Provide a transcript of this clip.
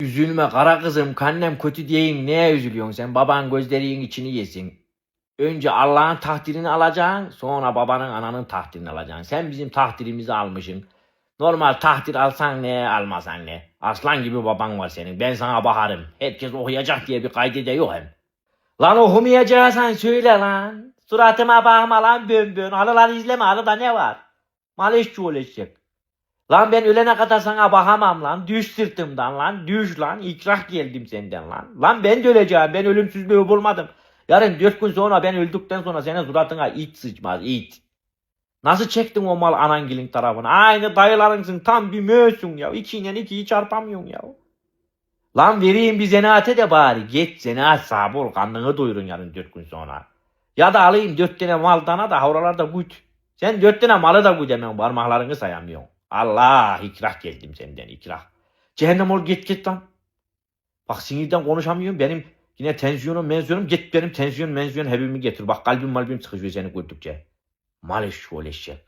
Üzülme kara kızım, kannem kötü diyeyim. Neye üzülüyorsun sen? Baban gözlerinin içini yesin. Önce Allah'ın takdirini alacaksın, sonra babanın ananın takdirini alacaksın. Sen bizim takdirimizi almışsın. Normal takdir alsan ne, almasan ne. Aslan gibi baban var senin. Ben sana bakarım. Herkes okuyacak diye bir kaydı da yok hem. Lan okumayacaksan söyle lan. Suratıma bakma lan bön bön. Halıları izleme halıda ne var? Mal eşçi olacak. Lan ben ölene kadar sana bakamam lan. Düş sırtımdan lan. Düş lan. İkrah geldim senden lan. Lan ben de öleceğim. Ben ölümsüzlüğü bulmadım. Yarın dört gün sonra ben öldükten sonra senin suratına it sıçmaz it. Nasıl çektin o mal anangilin tarafına? Aynı dayılarınsın tam bir möğsün ya. İkiyle ikiyi çarpamıyorsun ya. Lan vereyim bir zenaate de bari. Geç zenaat sahibi ol. Karnını doyurun yarın dört gün sonra. Ya da alayım dört tane mal dana da havralarda güt. Sen dört tane malı da hemen parmaklarını sayamıyorsun. Allah ikrah geldim senden ikrah. Cehennem ol git git lan. Bak sinirden konuşamıyorum. Benim yine tensiyonum menziyonum. Git benim tensiyon mensiyon hepimi getir. Bak kalbim malbim sıkışıyor seni gördükçe. Mal eşşoğlu eşek.